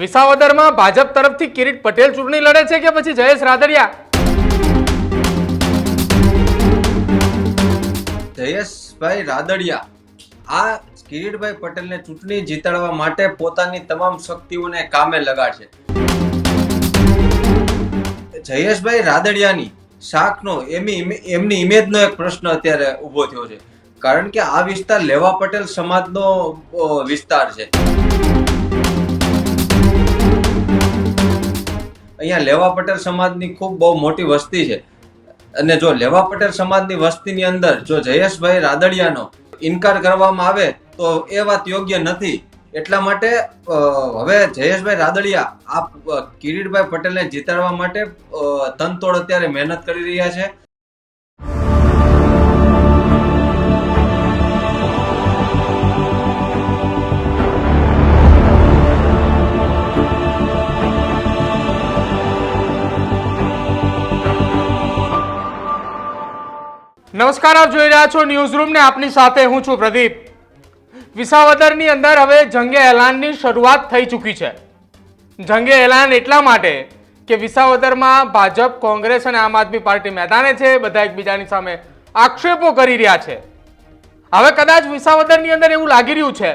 વિસાવદરમાં ભાજપ તરફથી કિરીટ પટેલ ચૂંટણી લડે છે કે પછી જયેશ રાદડિયા? જયેશભાઈ રાદડિયા, આ કિરીટભાઈ પટેલને ચૂંટણી જીતાડવા માટે પોતાની તમામ શક્તિઓને કામે લગાડશે. જયેશભાઈ રાદડિયાની શાખનો એમની એમની ઇમેજનો એક પ્રશ્ન અત્યારે ઊભો થયો છે. કારણ કે આ વિસ્તાર લેવા પટેલ સમાજનો વિસ્તાર છે. અહીંયા લેવા પટેલ સમાજની ખૂબ બહુ મોટી વસ્તી છે. અને જો લેવા પટેલ સમાજની વસ્તીની અંદર જો જયેશભાઈ રાદડિયાનો ઇનકાર કરવામાં આવે, તો એ વાત યોગ્ય નથી. એટલા માટે હવે જયેશભાઈ રાદડિયા આ કિરીટભાઈ પટેલને જીતાડવા માટે તનતોડ અત્યારે મહેનત કરી રહ્યા છે. નમસ્કાર, આપ જોઈ રહ્યા છો ન્યૂઝ રૂમ ને આપની સાથે હું છું પ્રદીપ. વિસાવદરની અંદર હવે જંગે એલાનની શરૂઆત થઈ ચૂકી છે. જંગે એલાન એટલા માટે કે વિસાવદરમાં ભાજપ, કોંગ્રેસ અને આમ આદમી પાર્ટી મેદાને છે, બધા એકબીજાની સામે આક્ષેપો કરી રહ્યા છે. હવે કદાચ વિસાવદરની અંદર એવું લાગી રહ્યું છે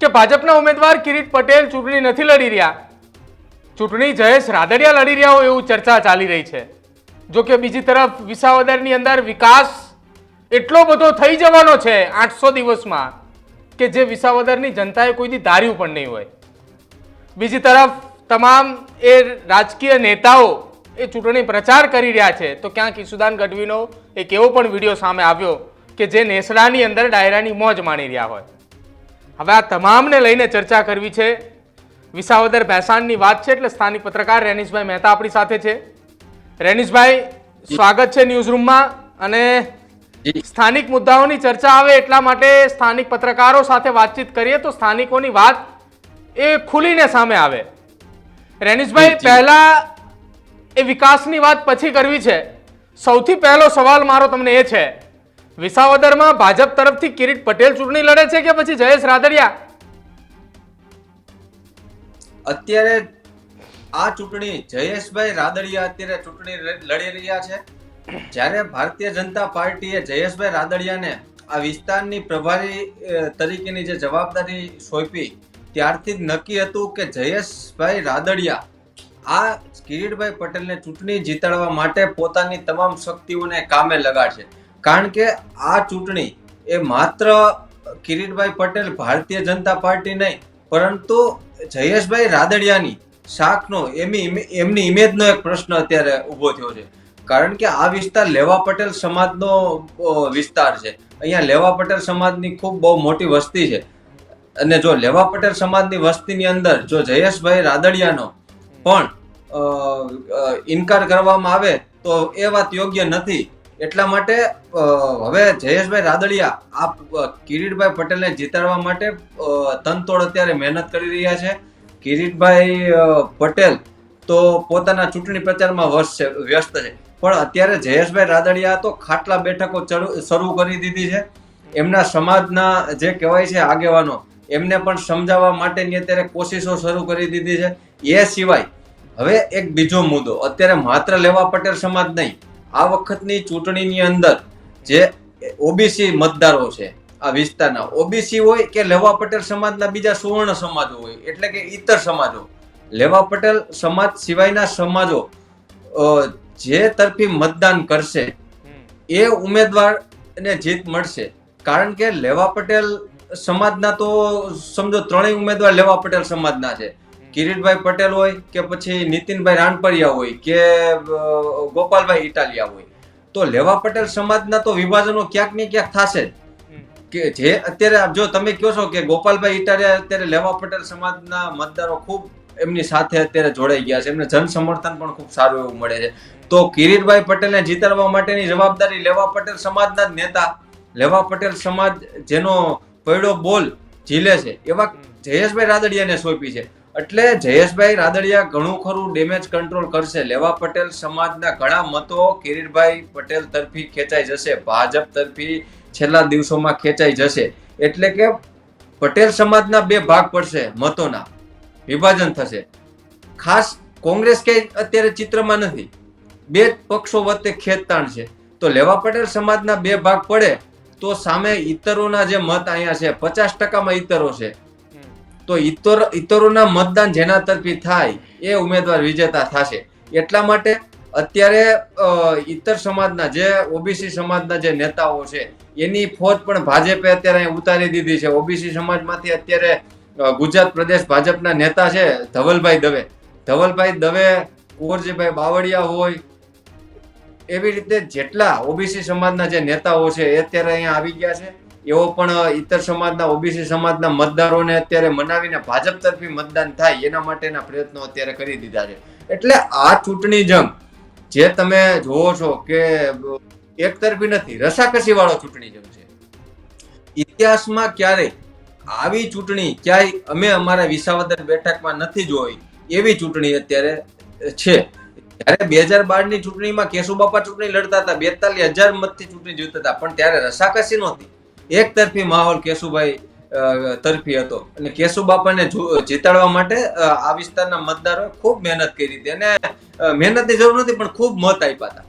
કે ભાજપના ઉમેદવાર કિરીટ પટેલ ચૂંટણી નથી લડી રહ્યા. ચૂંટણી જયેશ રાદડિયા લડી રહ્યા હોય એવું ચર્ચા ચાલી રહી છે. જો કે બીજી તરફ વિસાવદરની અંદર વિકાસ એટલો બધો થઈ જવાનો છે આઠસો દિવસમાં કે જે વિસાવદરની જનતાએ કોઈથી ધાર્યું પણ નહીં હોય. બીજી તરફ તમામ એ રાજકીય નેતાઓ એ ચૂંટણી પ્રચાર કરી રહ્યા છે. તો ક્યાંક ઈસુદાન ગઢવીનો એક એવો પણ વીડિયો સામે આવ્યો કે જે નેસડાની અંદર ડાયરાની મોજ માણી રહ્યા હોય. હવે આ તમામને લઈને ચર્ચા કરવી છે. વિસાવદર ભેસાણની વાત છે એટલે સ્થાનિક પત્રકાર રેનીશભાઈ મહેતા આપણી સાથે છે. રેનીશભાઈ સ્વાગત છે ન્યૂઝ રૂમમાં અને સ્થાનિક મુદ્દાઓની ચર્ચા આવે એટલા માટે સ્થાનિક પત્રકારો સાથે વાતચીત કરીએ તો સ્થાનિકોની વાત એ ખુલીને સામે આવે. રેનીશભાઈ. પહેલા એ વિકાસની વાત પછી કરવી છે. સૌથી પહેલો સવાલ મારો તમને એ છે વિસાવદરમાં ભાજપ તરફથી કિરીટ પટેલ ચૂંટણી લડે છે કે પછી જયેશ રાદડિયા? અત્યારે આ ચૂંટણી જયેશભાઈ રાદડિયા અત્યારે ચૂંટણી લડી રહ્યા છે. જ્યારે ભારતીય જનતા પાર્ટીએ જયેશભાઈ રાદડિયાને આ વિસ્તારની પ્રભારી તરીકેની જે જવાબદારી સોંપી, ત્યારથી જ નક્કી હતું કે જયેશભાઈ રાદડિયા આ કિરીટભાઈ પટેલને ચૂંટણી જીતાડવા માટે પોતાની તમામ શક્તિઓને કામે લગાડશે. કારણ કે આ ચૂંટણી એ માત્ર કિરીટભાઈ પટેલ ભારતીય જનતા પાર્ટી નહીં, પરંતુ જયેશભાઈ રાદડિયાની શાખનો એમની એમની ઇમેજનો એક પ્રશ્ન અત્યારે ઊભો થયો છે. કારણ કે આ વિસ્તાર લેવા પટેલ સમાજનો વિસ્તાર છે. અહીંયા લેવા પટેલ સમાજની ખૂબ બહુ મોટી વસ્તી છે. અને જો લેવા પટેલ સમાજની વસ્તીની અંદર જો જયેશભાઈ રાદડિયાનો પણ ઇનકાર કરવામાં આવે, તો એ વાત યોગ્ય નથી. એટલા માટે હવે જયેશભાઈ રાદડિયા આ કિરીટભાઈ પટેલને જીતાડવા માટે તનતોડ અત્યારે મહેનત કરી રહ્યા છે. કિરીટભાઈ પટેલ તો પોતાના ચૂંટણી પ્રચારમાં વર્ષ છે, વ્યસ્ત છે. પણ અત્યારે જયેશભાઈ રાદડિયા તો ખાટલા બેઠકો શરૂ કરી દીધી છે. એમના સમાજના જે કહેવાય છે આગેવાનો, એમને પણ સમજાવવા માટેની અત્યારે કોશિશો શરૂ કરી દીધી છે. એ સિવાય હવે એક બીજો મુદ્દો, અત્યારે માત્ર લેવા પટેલ સમાજ નહીં, આ વખતની ચૂંટણીની અંદર જે ઓબીસી મતદારો છે આ વિસ્તારના. ઓબીસી હોય કે લેવા પટેલ સમાજના બીજા સુવર્ણ સમાજો હોય, એટલે કે ઇતર સમાજો. લેવા પટેલ સમાજ સિવાયના સમાજો જે તરફી મતદાન કરશે, એ ઉમેદવારને જીત મળશે. કારણ કે લેવા પટેલ સમાજના તો સમજો ત્રણેય ઉમેદવાર લેવા પટેલ સમાજના છે. કિરીટભાઈ પટેલ હોય કે પછી નીતિનભાઈ રાણપરિયા હોય કે ગોપાલભાઈ ઇટાલિયા હોય. તો લેવા પટેલ સમાજના તો વિભાજનો ક્યાંક ને ક્યાંક થશે જ. કે જે અત્યારે જો તમે કહો છો કે ગોપાલભાઈ ઇટાલિયા અત્યારે લેવા પટેલ સમાજના મતદારો ખૂબ એમની સાથે અત્યારે જોડાઈ ગયા છે. એમને જન સમર્થન પણ ખૂબ સારું એવું મળે છે. તો કિરીટભાઈ પટેલને જીતાડવા માટેની જવાબદારી લેવા પટેલ સમાજના જ નેતા, લેવા પટેલ સમાજ જેનો પૈડો બોલ ઝીલે છે. એવા જયેશભાઈ રાદડિયાને સોંપી છે. એટલે જયેશભાઈ રાદડિયા ઘણું ખરું ડેમેજ કંટ્રોલ કરશે. લેવા પટેલ સમાજના ઘણા મતો કિરીટભાઈ પટેલ તરફી ખેંચાઈ જશે. ભાજપ તરફી છેલ્લા દિવસોમાં ખેંચાઈ જશે. એટલે કે પટેલ સમાજના બે ભાગ પડશે, મતોના. વિભાજન થશે. ખાસ કોંગ્રેસ કે અત્યારે ચિત્રમાં નથી. બે પક્ષો વચ્ચે ખેંચતાણ છે તો લેવા પટેલ સમાજના બે ભાગ પડે, તો સામે ઇતરોના જે મત અહીંયા છે, પચાસ ટકામાં ઇતરો છે. તો ઇતર ઇતરોના મતદાન જેના તરફી થાય, એ ઉમેદવાર વિજેતા થશે. એટલા માટે અત્યારે ઇતર સમાજના જે, ઓબીસી સમાજના જે નેતાઓ છે, એની ફોજ પણ ભાજપે અત્યારે અહીં ઉતારી દીધી છે. ઓબીસી સમાજમાંથી અત્યારે ગુજરાત પ્રદેશ ભાજપના નેતા છે ધવલભાઈ દવે. ધવલભાઈ દવે, કુંવરજીભાઈ બાવળિયા હોય, એવી રીતે જેટલા ઓબીસી સમાજના જે નેતાઓ છે એ અત્યારે અહીંયા આવી ગયા છે. એવો પણ ઇતર સમાજના, ઓબીસી સમાજના મતદારોને અત્યારે મનાવીને ભાજપ તરફી મતદાન થાય એના માટેના પ્રયત્નો અત્યારે કરી દીધા છે. એટલે આ ચૂંટણી જંગ જે તમે જોવો છો કે, એક તરફી નથી રસાકસી વાળો ચૂંટણી જંગ છે. ઇતિહાસમાં ક્યારેય આવી ચૂંટણી ક્યાંય અમે અમારા વિસાવદર બેઠકમાં નથી જોઈ, એવી ચૂંટણી અત્યારે છે. ત્યારે બે હજાર બારની ચૂંટણીમાં કેશુબાપા ચૂંટણી લડતા હતા, બેતાલીસ હજાર મતથી ચૂંટણી જીતતા હતા, પણ ત્યારે રસાકસી નહોતી. એક તરફી માહોલ કેશુભાઈ તરફી હતો. અને કેશુબાપાને જીતાડવા માટે આ વિસ્તારના મતદારોએ ખૂબ મહેનત કરી હતી. અને મહેનતની જરૂર નથી પણ ખૂબ મત આપ્યા હતા.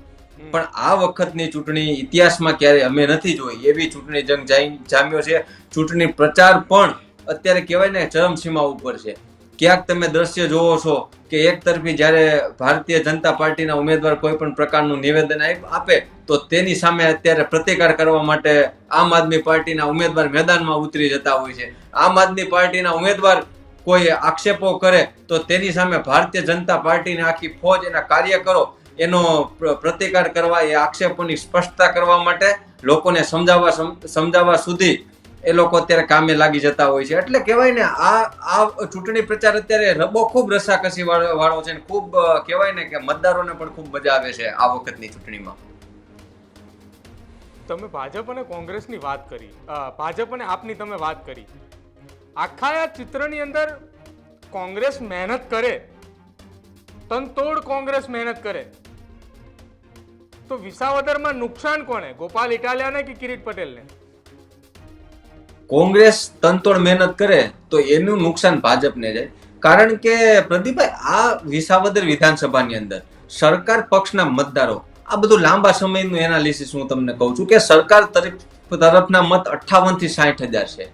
પણ આ વખતની ચૂંટણી ઇતિહાસમાં ક્યારે અમે નથી જોઈ. એવી ચૂંટણી જંગ જામ્યો છે. ચૂંટણી પ્રચાર પણ અત્યારે કહેવાય ને ચરમસીમા ઉપર છે. ક્યાંક તમે દ્રશ્ય જોવો છો કે એક તરફી જ્યારે ભારતીય જનતા પાર્ટીના ઉમેદવાર કોઈ પણ પ્રકારનું નિવેદન આપે તો તેની સામે અત્યારે પ્રતિકાર કરવા માટે આમ આદમી પાર્ટીના ઉમેદવાર મેદાનમાં ઉતરી જતા હોય છે. આમ આદમી પાર્ટીના ઉમેદવાર કોઈ આક્ષેપો કરે, તો તેની સામે ભારતીય જનતા પાર્ટીની આખી ફોજ એના કાર્યકરો એનો પ્ર- પ્રતિકાર કરવા, એ આક્ષેપોની સ્પષ્ટતા કરવા માટે લોકોને સમજાવવા સમ- સમજાવવા સુધી એ લોકો અત્યારે કામે લાગી જતા હોય છે. એટલે કહેવાય ને, આ આ ચૂંટણી પ્રચાર અત્યારે રબો ખૂબ રસાકસી વાળો છે ખૂબ કહેવાય ને કે મતદારોને પણ ખૂબ મજા આવે છે આ વખતની ચૂંટણીમાં. તમે ભાજપ અને કોંગ્રેસની વાત કરી. ભાજપ અને આપની તમે વાત કરી. આખા આ ચિત્રની અંદર કોંગ્રેસ મહેનત કરે. તનતોડ કોંગ્રેસ મહેનત કરે. તો વિસાવદરમાં નુકસાન કોને ગોપાલ ઇટાલિયાને કે કિરીટ પટેલને? કોંગ્રેસ તનતોડ મહેનત કરે તો એનું નુકસાન ભાજપને જાય. કારણ કે પ્રદીપભાઈ, આ વિસાવદર વિધાનસભાની અંદર સરકાર પક્ષના મતદારો, આ બધું લાંબા સમયનું એનાલિસિસ હું તમને કહું છું કે સરકાર તરફ તરફના મત અઠ્ઠાવનથી સાઠ હજાર છે.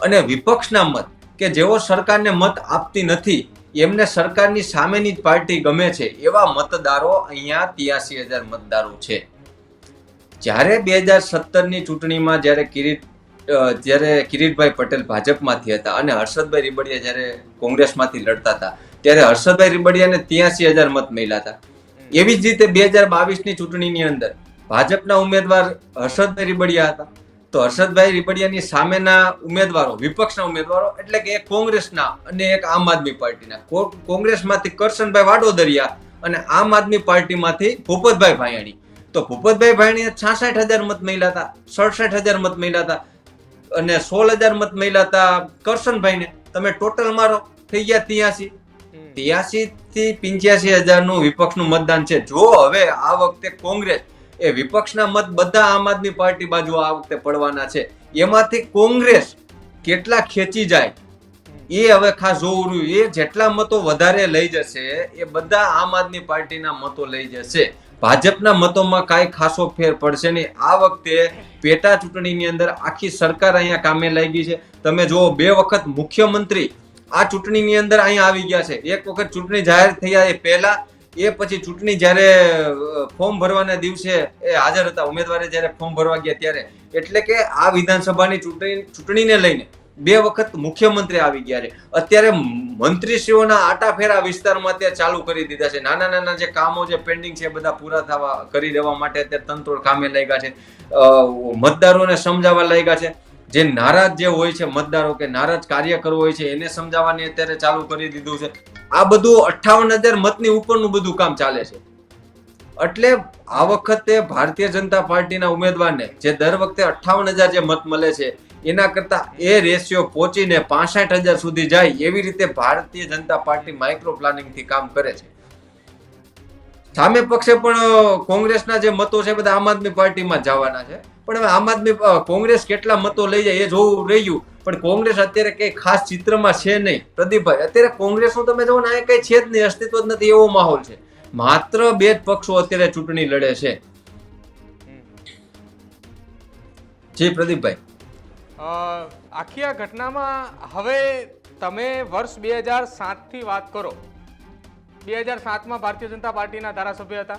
અને વિપક્ષના મત, કે જેઓ સરકારને મત આપતી નથી, એમને સરકારની સામેની જ પાર્ટી ગમે છે, એવા મતદારો અહીંયા ત્યાસી હજાર મતદારો છે. જ્યારે બે હજાર સત્તરની ચૂંટણીમાં જ્યારે કિરીટ જ્યારે કિરીટભાઈ પટેલ ભાજપમાંથી હતા અને હર્ષદભાઈ રીબડિયા જ્યારે કોંગ્રેસમાંથી લડતા હતા, ત્યારે હર્ષદભાઈ રીબડિયાને ત્યાસી હજાર મત મળ્યા હતા. એવી જ રીતે બે હજાર બાવીસની ચૂંટણીની અંદર ભાજપના ઉમેદવાર હર્ષદભાઈ રીબડિયા હતા. તો હર્ષદભાઈ રીબડિયાની સામેના ઉમેદવારો, વિપક્ષના ઉમેદવારો એટલે કે એક કોંગ્રેસના અને એક આમ આદમી પાર્ટીના કોંગ્રેસમાંથી કરશનભાઈ વાડોદરિયા અને આમ આદમી પાર્ટીમાંથી ભૂપતભાઈ ભાયાણી. તો ભૂપતભાઈ ભાયણીએ છાસઠ હજાર મત મળ્યા હતા, સડસઠ હજાર મત મળ્યા હતા. અને સોળ હજાર મત મળ્યા હતા કરશનભાઈને. તમે ટોટલ મારો થઈ ગયા ત્યાસી. ત્યાસી થી પિંચ્યાસી હજારનું વિપક્ષનું મતદાન છે. જો હવે આ વખતે કોંગ્રેસ એ વિપક્ષના મત બધા આમ આદમી પાર્ટી બાજુ આ વખતે પડવાના છે. એમાંથી કોંગ્રેસ કેટલા ખેંચી જાય એ હવે ખાસ જોવું રહ્યું. એ જેટલા મતો વધારે લઈ જશે એ બધા આમ આદમી પાર્ટીના મતો લઈ જશે. ભાજપના મતોમાં કાંઈ ખાસો ફેર પડશે નહીં. આ વખતે પેટા ચૂંટણીની અંદર આખી સરકાર અહીંયા કામે લાગી છે. તમે જુઓ, બે વખત મુખ્યમંત્રી આ ચૂંટણીની અંદર અહીંયા આવી ગયા છે. એક વખત ચૂંટણી જાહેર થયા એ પહેલા, એ પછી ચૂંટણી જ્યારે ફોર્મ ભરવાના દિવસે એ હાજર હતા. ઉમેદવારે જ્યારે ફોર્મ ભરવા ગયા ત્યારે. એટલે કે આ વિધાનસભાની ચૂંટણી, ચૂંટણીને લઈને બે વખત મુખ્યમંત્રી આવી ગયા છે. અત્યારે મંત્રીશ્રીઓના આટાફેરા વિસ્તારમાં અત્યારે ચાલુ કરી દીધા છે. નાના નાના જે કામો જે પેન્ડિંગ છે બધા પૂરા થવા કરી દેવા માટે અત્યારે તંત્રોળ કામે લાગ્યા છે. મતદારોને સમજાવવા લાગ્યા છે. જે નારાજ જે હોય છે મતદારો કે નારાજ કાર્યકરો હોય છે એને સમજાવવાની અત્યારે ચાલુ કરી દીધું છે. આ બધું અઠ્ઠાવન હજાર મતની ઉપરનું બધું કામ ચાલે છે. એટલે આ વખતે ભારતીય જનતા પાર્ટીના ઉમેદવારને જે દર વખતે અઠ્ઠાવન હજાર જે મત મળે છે એના કરતા એ રેશિયો પહોંચીને પાસઠ હજાર સુધી જાય એવી રીતે ભારતીય જનતા પાર્ટી માઇક્રો પ્લાનિંગથી કામ કરે છે. સામે પક્ષે પણ કોંગ્રેસના જે મતો છે બધા આમ આદમી પાર્ટીમાં જવાના છે. પણ હવે આમ આદમી કોંગ્રેસ કેટલા મતો લઈ જાય એ જોવું રહ્યું પણ કોંગ્રેસ અત્યારે કઈ ખાસ ચિત્રમાં છે નહીં. પ્રદીપભાઈ અત્યારે કોંગ્રેસનું તમે જોવો ને આ કઈ છે જ નહીં અસ્તિત્વ જ નથી એવો માહોલ છે. માત્ર બે જ પક્ષો અત્યારે ચૂંટણી લડે છે. જી પ્રદીપભાઈ. આખી આ ઘટનામાં હવે તમે વર્ષ બે હજાર સાતથી વાત કરો. બે હજાર સાતમાં ભારતીય જનતા પાર્ટીના ધારાસભ્ય હતા.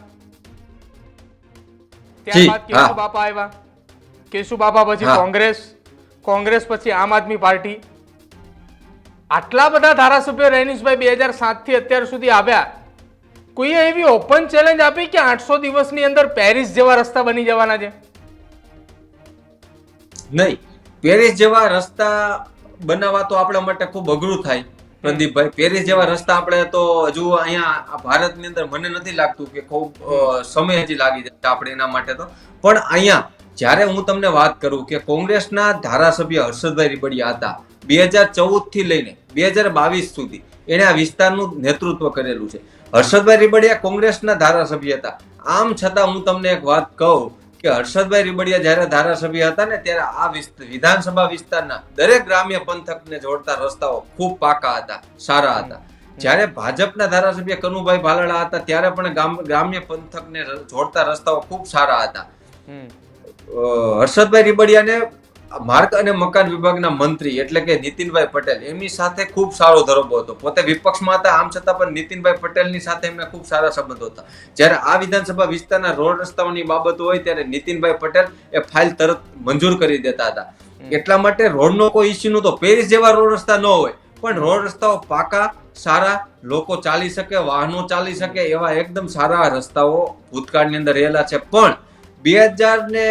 ત્યારબાદ. કેશુ બાપા આવ્યા. કેશુ બાપા પછી કોંગ્રેસ કોંગ્રેસ પછી આમ આદમી પાર્ટી. આટલા બધા ધારાસભ્યો રેનીશભાઈ બે હજાર સાતથી અત્યાર સુધી આવ્યા. કોઈએ એવી ઓપન ચેલેન્જ આપી કે આઠસો દિવસની અંદર પેરિસ જેવા રસ્તા બની જવાના છે? નહીં. પેરિસ જેવા રસ્તા બનાવવા તો આપણા માટે ખૂબ અઘરું થાય, પ્રદીપભાઈ. પેરિસ જેવા રસ્તા આપણે તો હજુ અહીંયા ભારતની અંદર મને નથી લાગતું કે ખૂબ સમય હજી લાગી જાય આપણે એના માટે તો. પણ અહીંયા જ્યારે હું તમને વાત કરું કે કોંગ્રેસના ધારાસભ્ય હર્ષદભાઈ રીબડિયા હતા, બે હજાર ચૌદથી લઈને બે હજાર બાવીસ સુધી એણે આ વિસ્તારનું નેતૃત્વ કરેલું છે. હર્ષદભાઈ રીબડિયા કોંગ્રેસના ધારાસભ્ય હતા. આમ છતાં હું તમને એક વાત કહું કે હર્ષદભાઈ રીબડિયા જ્યારે ધારાસભ્ય હતા ને ત્યારે આ વિધાનસભા વિસ્તારના દરેક ગ્રામ્ય પંથકને જોડતા રસ્તાઓ ખૂબ પાકા હતા સારા હતા જ્યારે ભાજપના ધારાસભ્ય કનુભાઈ ભાલાળા હતા ત્યારે પણ ગ્રામ્ય પંથકને જોડતા રસ્તાઓ ખૂબ સારા હતા. હર્ષદભાઈ રીબડિયાને માર્ગ અને મકાન વિભાગના મંત્રી એટલે કે નીતિનભાઈ પટેલ એમની સાથે ખૂબ સારો ધરોબો હતો. પોતે વિપક્ષમાં હતા આમ છતાં પણ નીતિનભાઈ પટેલની સાથે એમને ખૂબ સારા સંબંધો હતા. જ્યારે આ વિધાનસભા વિસ્તારના રોડ રસ્તાઓની બાબતો હોય ત્યારે નીતિનભાઈ પટેલ એ ફાઇલ તરત મંજૂર કરી દેતા હતા. એટલા માટે રોડનો કોઈ ઇસ્યુ નહોતો. પેરિસ જેવા રોડ રસ્તા ન હોય પણ રોડ રસ્તાઓ પાકા સારા લોકો ચાલી શકે વાહનો ચાલી શકે એવા એકદમ સારા રસ્તાઓ ભૂતકાળની અંદર રહેલા છે. પણ બે હજાર ને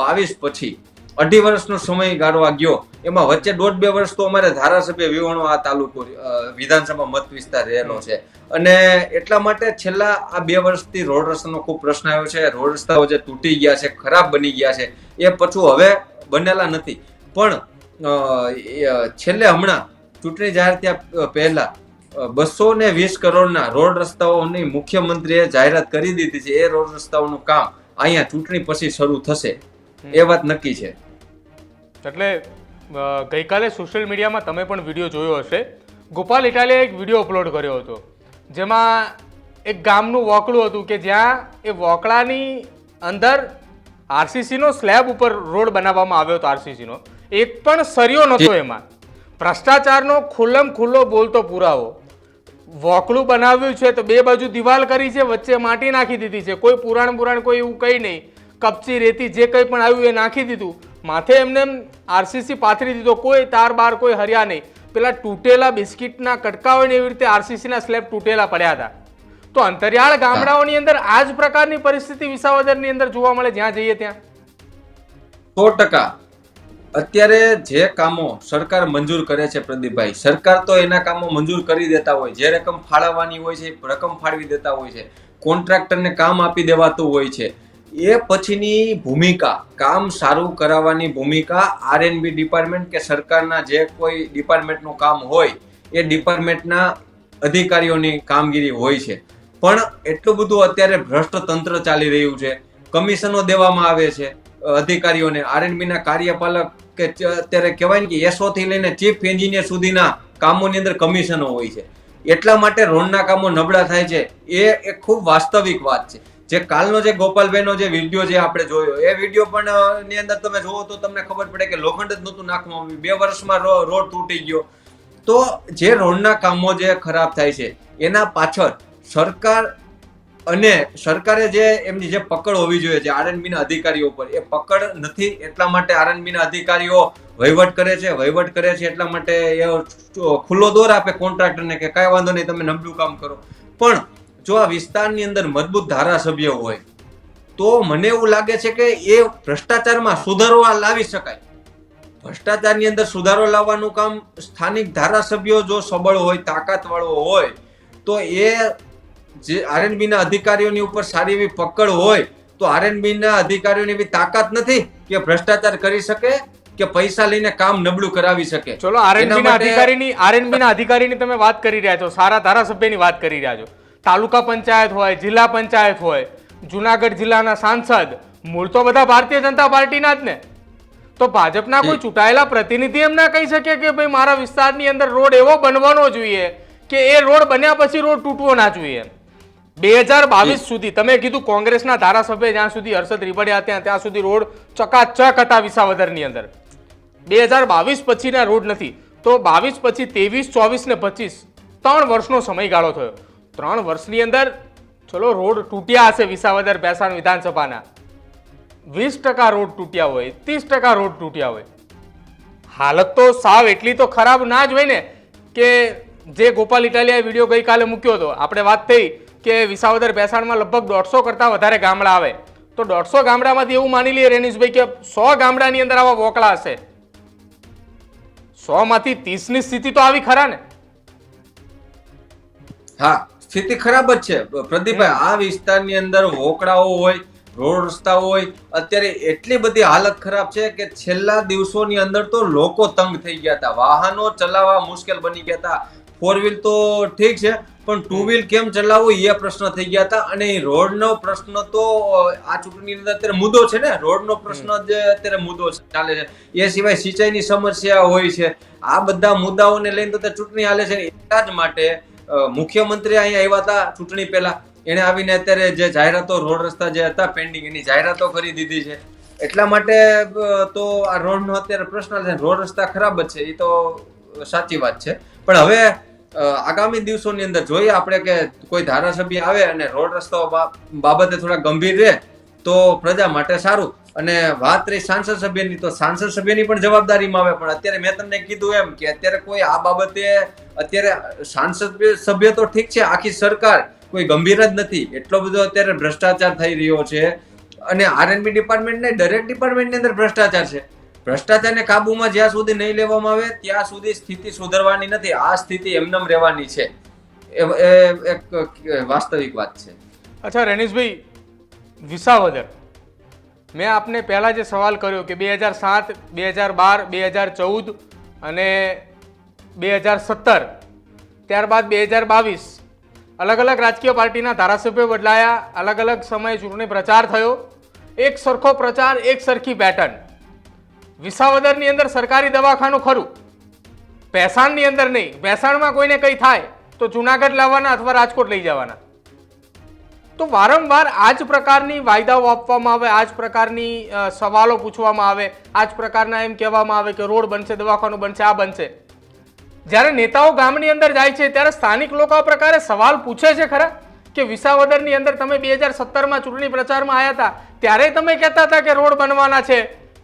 બાવીસ પછી અઢી વર્ષનો સમયગાળો આ ગયો. એમાં વચ્ચે દોઢ બે વર્ષ તો અમારે ધારાસભ્ય વિવણો આ તાલુકો વિધાનસભા મત વિસ્તાર રહેલો છે. અને એટલા માટે છેલ્લા આ બે વર્ષથી રોડ રસ્તાનો ખૂબ પ્રશ્ન આવ્યો છે. રોડ રસ્તાઓ જે તૂટી ગયા છે, ખરાબ બની ગયા છે, એ પછી હવે બનેલા નથી. પણ છેલ્લે હમણાં ચૂંટણી જાહેર થયા પહેલા બસો ને વીસ કરોડના રોડ રસ્તાઓની મુખ્યમંત્રીએ જાહેરાત કરી દીધી છે. એ રોડ રસ્તાઓનું કામ અહીંયા ચૂંટણી પછી શરૂ થશે. એ વાત નક્કી છે. એટલે ગઈકાલે સોશિયલ મીડિયામાં તમે પણ વીડિયો જોયો હશે. ગોપાલ ઇટાલીએ એક વીડિયો અપલોડ કર્યો હતો જેમાં એક ગામનું વોકળું હતું કે જ્યાં એ વોકળાની અંદર આરસીસીનો સ્લેબ ઉપર રોડ બનાવવામાં આવ્યો હતો આરસીસીનો. એક પણ સરિયો નહોતો એમાં. ભ્રષ્ટાચારનો ખુલ્લમ ખુલ્લો બોલતો પુરાવો. વોકળું બનાવ્યું છે તો બે બાજુ દિવાલ કરી છે વચ્ચે માટી નાખી દીધી છે. કોઈ પુરાણ પુરાણ કોઈ એવું કંઈ નહીં. કપચી રેતી જે કંઈ પણ આવ્યું એ નાખી દીધું. માથે એમને આરસીસી પાથરી દીધો. કોઈ તાર બાર, કોઈ હર્યા નહીં. પેલા તૂટેલા બિસ્કિટના કટકા હોય ને એવી રીતે આરસીસીના સ્લેબ તૂટેલા પડ્યા હતા. તો અંતરિયાળ ગામડાઓની અંદર આ જ પ્રકારની પરિસ્થિતિ વિસાવદરની અંદર જોવા મળે જ્યાં જઈએ ત્યાં. સો ટકા. અત્યારે જે કામો સરકાર મંજૂર કરે છે પ્રદીપભાઈ, સરકાર તો એના કામો મંજૂર કરી દેતા હોય. જે રકમ ફાળવવાની હોય છે રકમ ફાળવી દેતા હોય છે. કોન્ટ્રાક્ટરને કામ આપી દેવાતું હોય છે. એ પછીની ભૂમિકા, કામ સારું કરાવવાની ભૂમિકા આરએનબી ડિપાર્ટમેન્ટ કે સરકારના જે કોઈ ડિપાર્ટમેન્ટનું કામ હોય, એ ડિપાર્ટમેન્ટના અધિકારીઓની કામગીરી હોય છે. પણ એટલું બધું અત્યારે ભ્રષ્ટ તંત્ર ચાલી રહ્યું છે. કમિશનો દેવામાં આવે છે, અધિકારીઓને. આરએનબીના કાર્યપાલક કે અત્યારે કહેવાય ને કે એસઓથી લઈને ચીફ એન્જિનિયર સુધીના કામોની અંદર કમિશનો હોય છે. એટલા માટે રોડના કામો નબળા થાય છે. એ એક ખૂબ વાસ્તવિક વાત છે. જે કાલનો જે ગોપાલભાઈનો જે વીડિયો જે આપણે જોયો, એ વીડિયો પણ ની અંદર તમે જુઓ તો તમને ખબર પડે કે લોખંડ જ નહોતું નાખવામાં આવ્યું. બે વર્ષમાં રોડ તૂટી ગયો. તો જે રોડના કામો જે ખરાબ થાય છે, એના પાછળ સરકાર અને સરકારે જે એમની જે પકડ હોવી જોઈએ છે આરએનબીના અધિકારીઓ પર એ પકડ નથી એટલા માટે આરએનબીના અધિકારીઓ વહીવટ કરે છે, વહીવટ કરે છે એટલા માટે એ ખુલ્લો દોર આપે કોન્ટ્રાક્ટરને કે કાંઈ વાંધો નહીં, તમે નબળું કામ કરો. પણ જો આ વિસ્તારની અંદર મજબૂત ધારાસભ્ય હોય તો મને એવું લાગે છે કે એ ભ્રષ્ટાચારમાં સુધારો લાવી શકાય. ભ્રષ્ટાચારની અંદર સુધારો લાવવાનું કામ સ્થાનિક ધારાસભ્યો જો સબળ હોય તાકાતવાળો હોય તો એ જે આરએનબીના અધિકારીઓની ઉપર સારી એવી પકડ હોય તો આરએનબીના અધિકારીઓની એવી તાકાત નથી કે ભ્રષ્ટાચાર કરી શકે કે પૈસા લઈને કામ નબળું કરાવી શકે. ચલો આરએનબીના અધિકારીની આરએનબીના અધિકારીની તમે વાત કરી રહ્યા છો સારા ધારાસભ્યની વાત કરી રહ્યા છો. તાલુકા પંચાયત હોય જિલ્લા પંચાયત હોય જુનાગઢ જિલ્લાના સાંસદ મૂળ તો બધા ભારતીય જનતા પાર્ટીના જ ને. તો ભાજપના કોઈ ચૂંટાયેલા પ્રતિનિધિ એમ ના કહી શકે કે ભાઈ મારા વિસ્તારની અંદર રોડ એવો બનવાનો જોઈએ કે એ રોડ બન્યા પછી રોડ તૂટવો ના જોઈએ? બે હજાર બાવીસ સુધી તમે કીધું કોંગ્રેસના ધારાસભ્ય જ્યાં સુધી હર્ષદ રીબડિયા ત્યાં ત્યાં સુધી રોડ ચકાચક હતા વિસાવદરની અંદર. બે હજાર બાવીસ પછીના રોડ નથી. તો બાવીસ પછી ત્રેવીસ ચોવીસ ને પચીસ ત્રણ વર્ષનો સમયગાળો થયો. ત્રણ વર્ષની અંદર ચલો રોડ તૂટ્યા હશે વિસાવદર ભેસાણ વિધાનસભાના. વીસ ટકા રોડ તૂટ્યા હોય, ત્રીસ ટકા રોડ તૂટ્યા હોય. હાલત તો સાવ એટલી તો ખરાબ ના જ હોય ને કે જે ગોપાલ ઇટાલિયાએ વીડિયો ગઈકાલે મૂક્યો હતો. આપણે વાત થઈ કે વિસાવદર ભેસાણમાં લગભગ દોઢસો કરતાં વધારે ગામડા આવે. તો દોઢસો ગામડામાંથી એવું માની લઈએ રેનીશભાઈ કે સો ગામડાની અંદર આવા વોકળા હશે. સો માંથી ત્રીસની સ્થિતિ તો આવી ખરા ને? હા. સ્થિતિ ખરાબ જ છે. પ્રદીપભાઈ આ વિસ્તારની અંદર વોકડાઓ હોય રોડ રસ્તા હોય અત્યારે એટલી બધી હાલત ખરાબ છે કે છેલ્લા દિવસોની અંદર તો લોકો તંગ થઈ ગયા હતા. વાહનો ચલાવવા મુશ્કેલ બની ગયા હતા. ફોર વ્હીલ તો ઠીક છે પણ ટુ વ્હીલ કેમ ચલાવવું એ પ્રશ્ન થઈ ગયા હતા. અને રોડનો પ્રશ્ન તો આ ચૂંટણીની અંદર અત્યારે મુદ્દો છે ને? રોડનો પ્રશ્ન જ અત્યારે મુદ્દો છે, ચાલે છે. એ સિવાય સિંચાઈની સમસ્યા હોય છે. આ બધા મુદ્દાઓને લઈને તો ચૂંટણી હાલે છે. એટલા જ માટે મુખ્યમંત્રી અહીંયા આવ્યા હતા ચૂંટણી પહેલા. એને આવીને અત્યારે જે જાહેરાતો, રોડ રસ્તા જે હતા પેન્ડિંગ એની જાહેરાતો કરી દીધી છે. એટલા માટે તો આ રોડનો અત્યારે પ્રશ્ન છે, રોડ રસ્તા ખરાબ જ છે, એ તો સાચી વાત છે. પણ હવે આગામી દિવસોની અંદર જોઈએ આપણે કે કોઈ ધારાસભ્ય આવે અને રોડ રસ્તાઓ બાબતે થોડા ગંભીર રહે, તો પ્રજા માટે સારું. અને વાત રહી સાંસદ સભ્યની, તો સાંસદ સભ્યની પણ જવાબદારીમાં આવે. પણ અત્યારે મેં તમને કીધું એમ કે અત્યારે કોઈ આ બાબતે, અત્યારે સાંસદ સભ્ય તો ઠીક છે, આખી સરકાર કોઈ ગંભીર જ નથી. એટલો બધો અત્યારે ભ્રષ્ટાચાર થઈ રહ્યો છે. અને આરએનબી ડિપાર્ટમેન્ટ ને દરેક ડિપાર્ટમેન્ટની અંદર ભ્રષ્ટાચાર છે. ભ્રષ્ટાચારને કાબૂમાં જ્યાં સુધી નહીં લેવામાં આવે, ત્યાં સુધી સ્થિતિ સુધરવાની નથી. આ સ્થિતિ એમનેમ રહેવાની છે. એ એ, એક વાસ્તવિક વાત છે. અચ્છા, રેનીશભાઈ, વિસાવદર. મેં આપને પહેલાં જે સવાલ કર્યો કે બે હજાર સાત, બે હજાર બાર, બે હજાર ચૌદ અને બે હજાર સત્તર, ત્યારબાદ બે હજાર બાવીસ અલગ અલગ રાજકીય પાર્ટીના ધારાસભ્યો બદલાયા, અલગ અલગ સમયે ચૂંટણી પ્રચાર થયો. એક સરખો પ્રચાર, એક સરખી પેટર્ન વિસાવદરની અંદર સરકારી દવાખાનું ખરું. ભેસાણની અંદર નહીં. ભેસાણમાં કોઈને કંઈ થાય તો જુનાગઢ લાવવાના અથવા રાજકોટ લઈ જવાના. તો વારંવાર આ જ પ્રકારની વાયદાઓ આપવામાં આવે, આ જ પ્રકારની સવાલો પૂછવામાં આવે, આ જ પ્રકારના એમ કહેવામાં આવે કે રોડ બનશે, દવાખાનું બનશે, આ બનશે. જ્યારે નેતાઓ ગામની અંદર જાય છે, ત્યારે સ્થાનિક લોકો આ પ્રકારે સવાલ પૂછે છે ખરા? કે વિસાવદરની અંદર તમે બે હજાર સત્તરમાં ચૂંટણી પ્રચારમાં આવ્યા હતા, ત્યારે તમે કહેતા હતા કે રોડ બનવાના છે,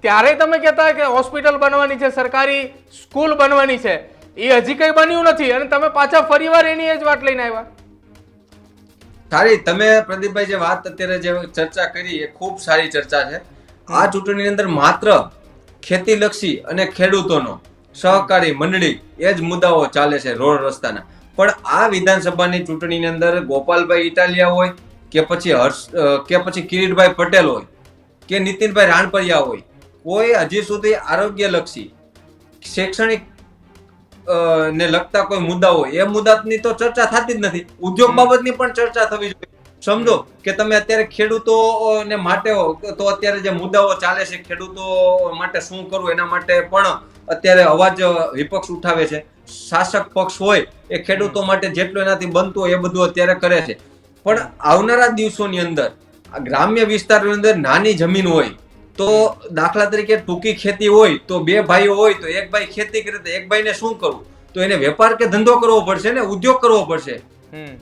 ત્યારે તમે કહેતા કે હોસ્પિટલ બનવાની છે, સરકારી સ્કૂલ બનવાની છે. એ હજી કંઈ બન્યું નથી અને તમે પાછા ફરીવાર એની એ જ વાત લઈને આવ્યા. સારી તમે પ્રદીપભાઈ જે વાત અત્યારે જે ચર્ચા કરી એ ખૂબ સારી ચર્ચા છે. આ ચૂંટણીની અંદર માત્ર ખેતીલક્ષી અને ખેડૂતોનો સહકારી મંડળી એ જ મુદ્દાઓ ચાલે છે રોડ રસ્તાના. પણ આ વિધાનસભાની ચૂંટણીની અંદર ગોપાલભાઈ ઇટાલિયા હોય કે પછી હર્ષ કે પછી કિરીટભાઈ પટેલ હોય કે નીતિનભાઈ રાણપરિયા હોય કોઈ હજી સુધી આરોગ્યલક્ષી શૈક્ષણિક ને લગતા કોઈ મુદ્દા હોય. એ મુદ્દાની તો ચર્ચા થતી જ નથી. ઉદ્યોગ બાબતની પણ ચર્ચા થવી જોઈએ. સમજો કે તમે અત્યારે ખેડૂતો ને માટે હો, તો અત્યારે જે મુદ્દાઓ ચાલે છે ખેડૂતો માટે શું કરવું એના માટે પણ અત્યારે અવાજ વિપક્ષ ઉઠાવે છે. શાસક પક્ષ હોય એ ખેડૂતો માટે જેટલું એનાથી બનતું હોય એ બધું અત્યારે કરે છે. પણ આવનારા દિવસોની અંદર આ ગ્રામ્ય વિસ્તારની અંદર નાની જમીન હોય તો દાખલા તરીકે ટૂંકી ખેતી હોય તો બે ભાઈઓ હોય તો એક ભાઈ ખેતી કરે તો એક ભાઈને શું કરવું? તો એને વેપાર કે ધંધો કરવો પડશે ને ઉદ્યોગ કરવો પડશે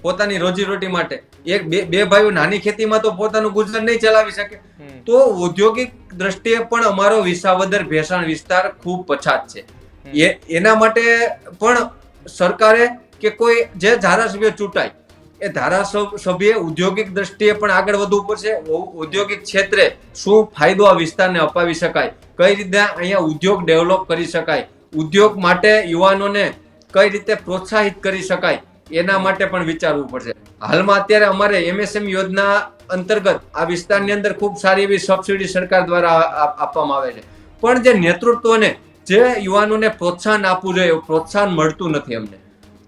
પોતાની રોજીરોટી માટે. એક બે બે ભાઈઓ નાની ખેતીમાં તો પોતાનું ગુજરાન નહીં ચલાવી શકે. તો ઔદ્યોગિક દ્રષ્ટિએ પણ અમારો વિસાવદર ભેસાણ વિસ્તાર ખૂબ પછાત છે. એ એના માટે પણ સરકારે કે કોઈ જે ધારાસભ્ય ચૂંટાય એ ધારાસભ્યએ ઉદ્યોગિક દ્રષ્ટિએ પણ આગળ વધવું પડશે. ઔદ્યોગિક ક્ષેત્રે શું ફાયદો આ વિસ્તારને અપાવી શકાય? કઈ રીતે અહીંયા ઉદ્યોગ ડેવલપ કરી શકાય? ઉદ્યોગ માટે યુવાનોને કઈ રીતે પ્રોત્સાહિત કરી શકાય? એના માટે પણ વિચારવું પડશે. હાલમાં અત્યારે અમારે એમએસએમ યોજના અંતર્ગત આ વિસ્તારની અંદર ખૂબ સારી એવી સબસિડી સરકાર દ્વારા આપવામાં આવે છે. પણ જે નેતૃત્વને, જે યુવાનોને પ્રોત્સાહન આપવું જોઈએ, પ્રોત્સાહન મળતું નથી અમને.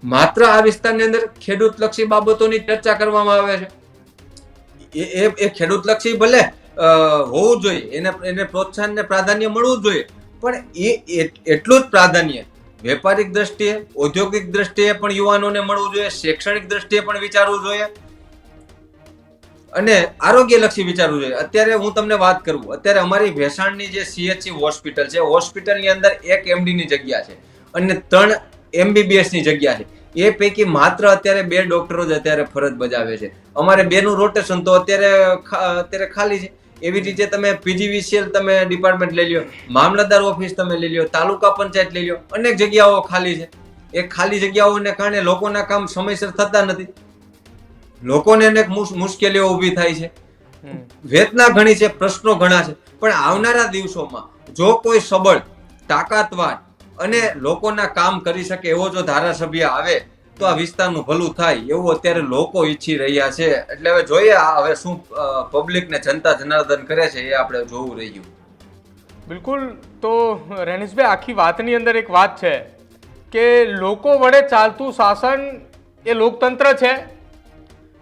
માત્ર આ વિસ્તારની અંદર ખેડૂત લક્ષી બાબતોની ચર્ચા કરવામાં આવે છે. એ એ એ ખેડૂત લક્ષી ભલે હોવું જોઈએ, એને એને પ્રોત્સાહનને પ્રાધાન્ય મળવું જોઈએ, પણ એ એટલું જ પ્રાધાન્ય વેપારિક દ્રષ્ટિએ, ઔદ્યોગિક દ્રષ્ટિએ પણ યુવાનોને મળવું જોઈએ, શૈક્ષણિક દ્રષ્ટિએ પણ વિચારવું જોઈએ, અને આરોગ્યલક્ષી વિચારવું જોઈએ. અત્યારે હું તમને વાત કરું, અત્યારે અમારી ભેસાણની જે સીએચસી હોસ્પિટલ છે, હોસ્પિટલની અંદર એક એમડીની જગ્યા છે, અને ત્રણ એમબીબીએસની જગ્યા છે. એ પૈકી માત્ર અત્યારે બે ડોક્ટરો જ અત્યારે ફરજ બજાવે છે. અમારે બેનું રોટેશન તો અત્યારે અત્યારે ખાલી છે. એવી રીતે તમે પીજીવીસીએલ તમે ડિપાર્ટમેન્ટ લઈ લ્યો મામલતદાર ઓફિસ તમે લઈ લ્યો તાલુકા પંચાયત લઈ લ્યો અનેક જગ્યાઓ ખાલી છે. એ ખાલી જગ્યાઓને કારણે લોકોના કામ સમયસર થતા નથી. લોકોને અનેક મુશ- મુશ્કેલીઓ ઊભી થાય છે. વેતના ઘણી છે પ્રશ્નો ઘણા છે. પણ આવનારા દિવસોમાં જો કોઈ સબળ તાકાતવાર અને લોકોના કામ કરી શકે એવો જો ધારાસભ્ય આવે, તો આ વિસ્તારનું ભલું થાય એવું અત્યારે લોકો ઈચ્છી રહ્યા છે. એટલે હવે જોઈએ હવે શું પબ્લિક ને જનતા જનાર્દન કરે છે એ આપણે જોવું રહ્યું બિલકુલ, તો રેનિશભાઈ, આખી વાતની અંદર એક વાત છે કે લોકો વડે ચાલતું શાસન એ લોકતંત્ર છે.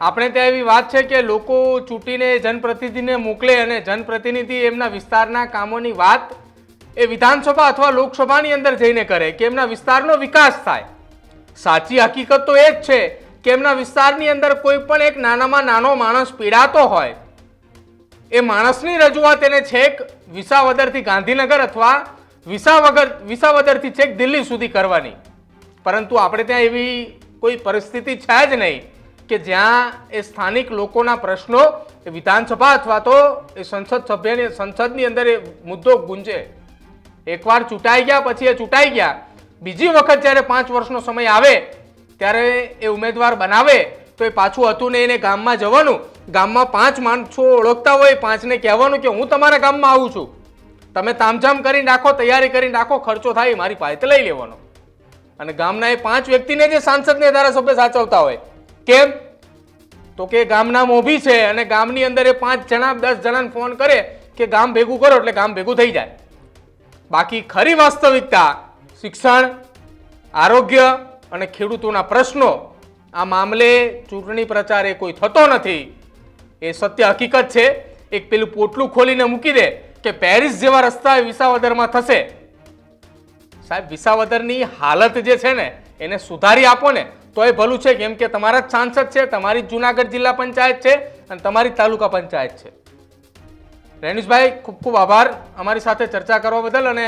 આપણે ત્યાં એવી વાત છે કે લોકો ચૂંટીને જનપ્રતિનિધિને મોકલે અને જનપ્રતિનિધિ એમના વિસ્તારના કામોની વાત એ વિધાનસભા અથવા લોકસભાની અંદર જઈને કરે કે એમના વિસ્તારનો વિકાસ થાય? સાચી હકીકત તો એ જ છે કે એમના વિસ્તારની અંદર કોઈ પણ એક નાનામાં નાનો માણસ પીડાતો હોય, એ માણસની રજૂઆત એને છેક વિસાવદરથી ગાંધીનગર અથવા વિસાવગર, વિસાવદરથી છેક દિલ્હી સુધી કરવાની. પરંતુ આપણે ત્યાં એવી કોઈ પરિસ્થિતિ છે જ નહીં કે જ્યાં એ સ્થાનિક લોકોના પ્રશ્નો એ વિધાનસભા અથવા તો એ સંસદ સભ્યની, સંસદની અંદર એ મુદ્દો ગુંજે. એકવાર ચૂંટાઈ ગયા, પછી એ ચૂંટાઈ ગયા. બીજી વખત જ્યારે પાંચ વર્ષનો સમય આવે, ત્યારે એ ઉમેદવાર બનાવે, તો એ પાછું હતું ને એને ગામમાં જવાનું. ગામમાં પાંચ માણસો ઓળખતા હોય, પાંચને કહેવાનું કે હું તમારા ગામમાં આવું છું. તમે તામઝામ કરીને રાખો તૈયારી કરીને રાખો ખર્ચો થાય મારી પાસે લઈ લેવાનો. અને ગામના એ પાંચ વ્યક્તિને જે સાંસદને ધારાસભ્ય સાચવતા હોય. કેમ? તો કે ગામના મોભી છે અને ગામની અંદર એ પાંચ જણા, દસ જણાને ફોન કરે કે ગામ ભેગું કરો, એટલે ગામ ભેગું થઈ જાય. બાકી ખરી વાસ્તવિકતા, શિક્ષણ, આરોગ્ય અને ખેડૂતોના પ્રશ્નો, આ મામલે ચૂંટણી પ્રચાર એ કોઈ થતો નથી. એ સત્ય હકીકત છે. એક પેલું પોટલું ખોલીને મૂકી દે કે પેરિસ જેવા રસ્તા વિસાવદરમાં થશે. સાહેબ, વિસાવદરની હાલત જે છે ને, એને સુધારી આપો ને. તો એ ભલું છે, કેમ કે તમારા જ સાંસદ છે, તમારી જ જુનાગઢ જિલ્લા પંચાયત છે અને તમારી તાલુકા પંચાયત છે. રેણુશભાઈ ખૂબ ખૂબ આભાર અમારી સાથે ચર્ચા કરવા બદલ અને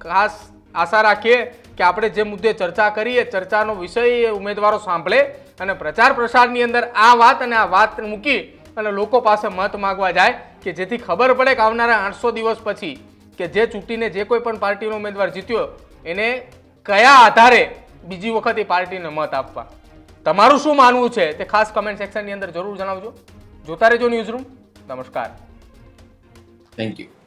ખાસ આશા રાખીએ કે આપણે જે મુદ્દે ચર્ચા કરીએ, ચર્ચાનો વિષય એ ઉમેદવારો સાંભળે અને પ્રચાર પ્રસારની અંદર આ વાત અને આ વાત મૂકી અને લોકો પાસે મત માગવા જાય કે જેથી ખબર પડે કે આવનારા આઠસો દિવસ પછી કે જે ચૂંટીને જે કોઈ પણ પાર્ટીનો ઉમેદવાર જીત્યો, એને કયા આધારે બીજી વખત એ પાર્ટીને મત આપવા. તમારું શું માનવું છે તે ખાસ કમેન્ટ સેક્શનની અંદર જરૂર જણાવજો. જોતા રહેજો ન્યૂઝરૂમ નમસ્કાર. Thank you.